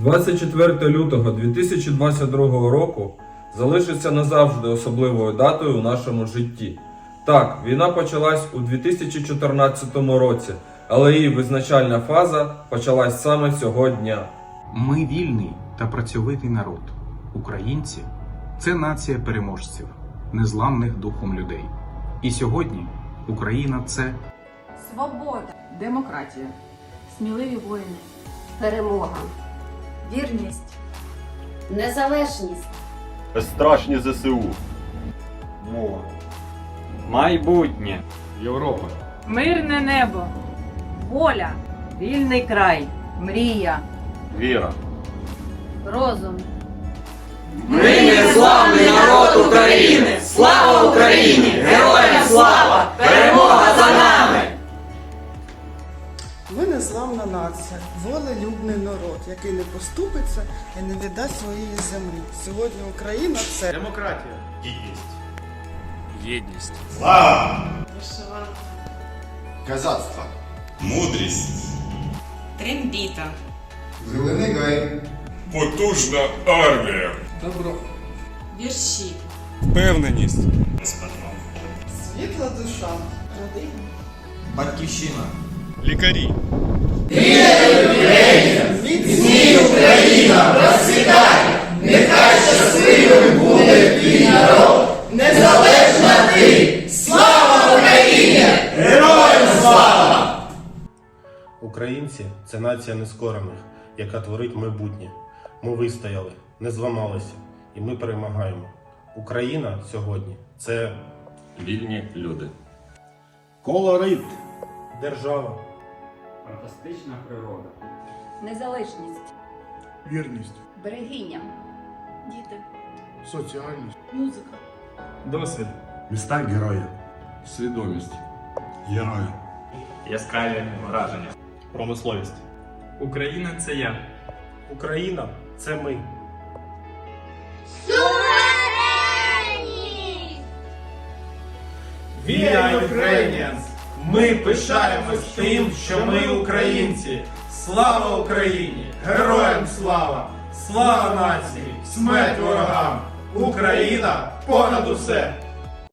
24 лютого 2022 року залишиться назавжди особливою датою у нашому житті. Так, війна почалась у 2014 році, але її визначальна фаза почалась саме цього дня. Ми вільний та працьовитий народ. Українці це нація переможців, незламних духом людей. І сьогодні Україна це Свобода, демократія, сміливі воїни, перемога, вірність, незалежність, Безстрашні ЗСУ. Мова. Майбутнє. Європа. мирне небо, воля, вільний край, мрія. Віра. розум, Ми незламний народ України! Слава Україні! Героям слава! Незламна волелюбний народ, який не поступиться і не віддасть своєї землі. Сьогодні Україна це Демократія. Єдність. Казацтво. Мудрість, Трембіта. зелений гай, Потужна армія. Добро. Вірші. Впевненість. світла душа, родина. Батьківщина. Лікарі. Міцні Україна, процвітай! Нехай щасливим буде твій народ! Незалежна ти! Слава Україні! Героям слава! Українці це нація нескорених, яка творить майбутнє. Ми вистояли, не зламалися, і ми перемагаємо. Україна сьогодні це Вільні люди. колорит, держава, Фантастична природа. незалежність, Вірність. берегиня, діти, Соціальність. музика, Досвід. міста героїв, Свідомість. герої. Яскраві враження. промисловість. Україна це я. Україна це ми. Віра Ukrainians! Ми пишаємось тим, що ми українці. Слава Україні! Героям слава! Слава нації! Смерть ворогам! Україна понад усе!